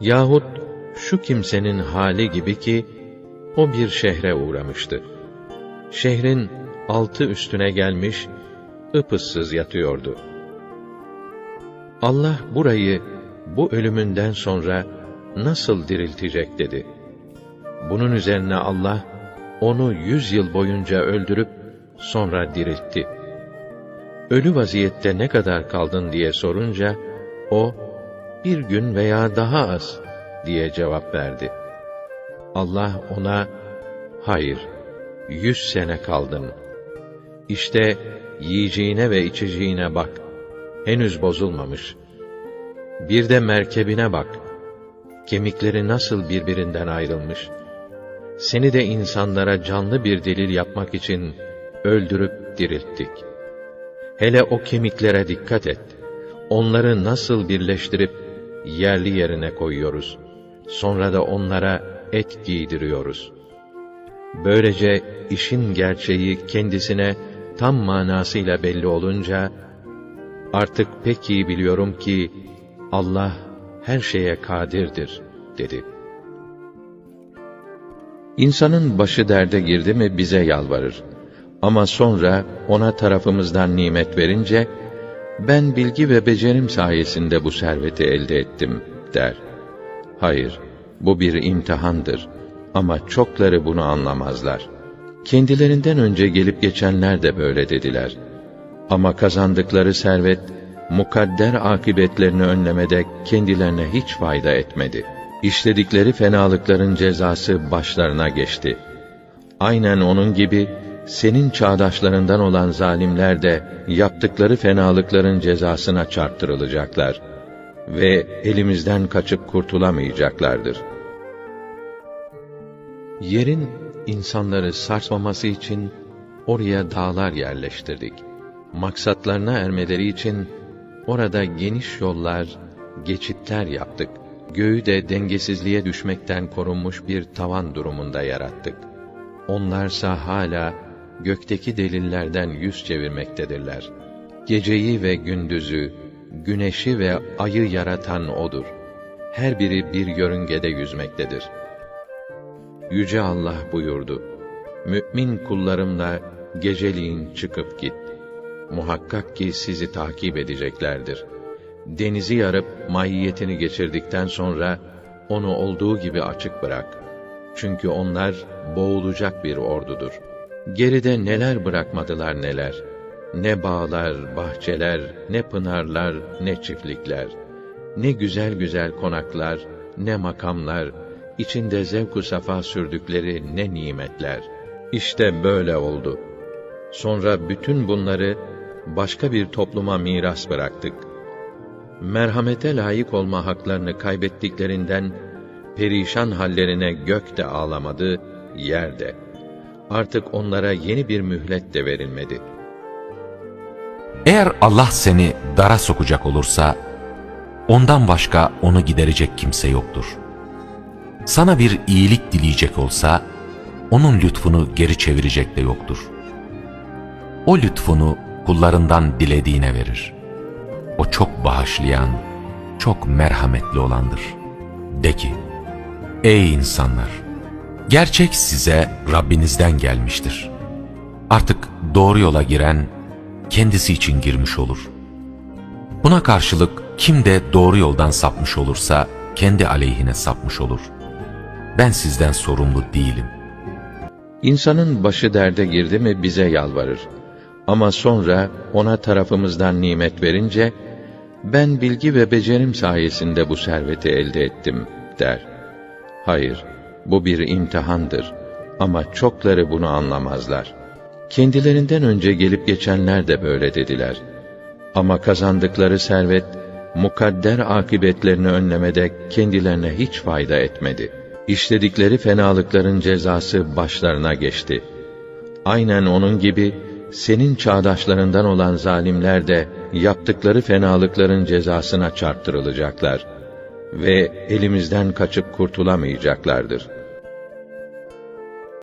Yahut şu kimsenin hali gibi ki, o bir şehre uğramıştı. Şehrin altı üstüne gelmiş, ıpıssız yatıyordu. Allah burayı bu ölümünden sonra nasıl diriltecek dedi. Bunun üzerine Allah onu yüz yıl boyunca öldürüp sonra diriltti. Ölü vaziyette ne kadar kaldın diye sorunca o bir gün veya daha az diye cevap verdi. Allah ona hayır yüz sene kaldın. İşte yiyeceğine ve içeceğine bak. Henüz bozulmamış. Bir de merkebine bak. Kemikleri nasıl birbirinden ayrılmış. Seni de insanlara canlı bir delil yapmak için öldürüp dirilttik. Hele o kemiklere dikkat et. Onları nasıl birleştirip yerli yerine koyuyoruz. Sonra da onlara et giydiriyoruz. Böylece işin gerçeği kendisine tam manasıyla belli olunca artık pek iyi biliyorum ki Allah her şeye kadirdir dedi. İnsanın başı derde girdi mi bize yalvarır. Ama sonra ona tarafımızdan nimet verince ben bilgi ve becerim sayesinde bu serveti elde ettim der. Hayır, bu bir imtihandır ama çokları bunu anlamazlar. Kendilerinden önce gelip geçenler de böyle dediler. Ama kazandıkları servet mukadder akibetlerini önlemede kendilerine hiç fayda etmedi. İşledikleri fenalıkların cezası başlarına geçti. Aynen onun gibi senin çağdaşlarından olan zalimler de yaptıkları fenalıkların cezasına çarptırılacaklar ve elimizden kaçıp kurtulamayacaklardır. Yerin insanları sarsmaması için oraya dağlar yerleştirdik. Maksatlarına ermeleri için orada geniş yollar, geçitler yaptık. Göğü de dengesizliğe düşmekten korunmuş bir tavan durumunda yarattık. Onlarsa hala gökteki delillerden yüz çevirmektedirler. Geceyi ve gündüzü, güneşi ve ayı yaratan O'dur. Her biri bir yörüngede yüzmektedir. Yüce Allah buyurdu. Mü'min kullarımla geceliğin çıkıp git. Muhakkak ki sizi takip edeceklerdir. Denizi yarıp mahiyetini geçirdikten sonra onu olduğu gibi açık bırak. Çünkü onlar boğulacak bir ordudur. Geride neler bırakmadılar neler. Ne bağlar, bahçeler, ne pınarlar, ne çiftlikler. Ne güzel güzel konaklar, ne makamlar, içinde zevku safa sürdükleri ne nimetler. İşte böyle oldu. Sonra bütün bunları başka bir topluma miras bıraktık. Merhamete layık olma haklarını kaybettiklerinden perişan hallerine gök de ağlamadı, yer de. Artık onlara yeni bir mühlet de verilmedi. Eğer Allah seni dara sokacak olursa, ondan başka onu giderecek kimse yoktur. Sana bir iyilik dileyecek olsa, onun lütfunu geri çevirecek de yoktur. O lütfunu kullarından dilediğine verir. O çok bağışlayan, çok merhametli olandır. De ki, ey insanlar! Gerçek size Rabbinizden gelmiştir. Artık doğru yola giren, kendisi için girmiş olur. Buna karşılık kim de doğru yoldan sapmış olursa, kendi aleyhine sapmış olur. Ben sizden sorumlu değilim. İnsanın başı derde girdi mi bize yalvarır. Ama sonra ona tarafımızdan nimet verince, ben bilgi ve becerim sayesinde bu serveti elde ettim der. Hayır, bu bir imtihandır ama çokları bunu anlamazlar. Kendilerinden önce gelip geçenler de böyle dediler. Ama kazandıkları servet, mukadder akibetlerini önlemede kendilerine hiç fayda etmedi. İşledikleri fenalıkların cezası başlarına geçti. Aynen onun gibi, senin çağdaşlarından olan zalimler de yaptıkları fenalıkların cezasına çarptırılacaklar ve elimizden kaçıp kurtulamayacaklardır.''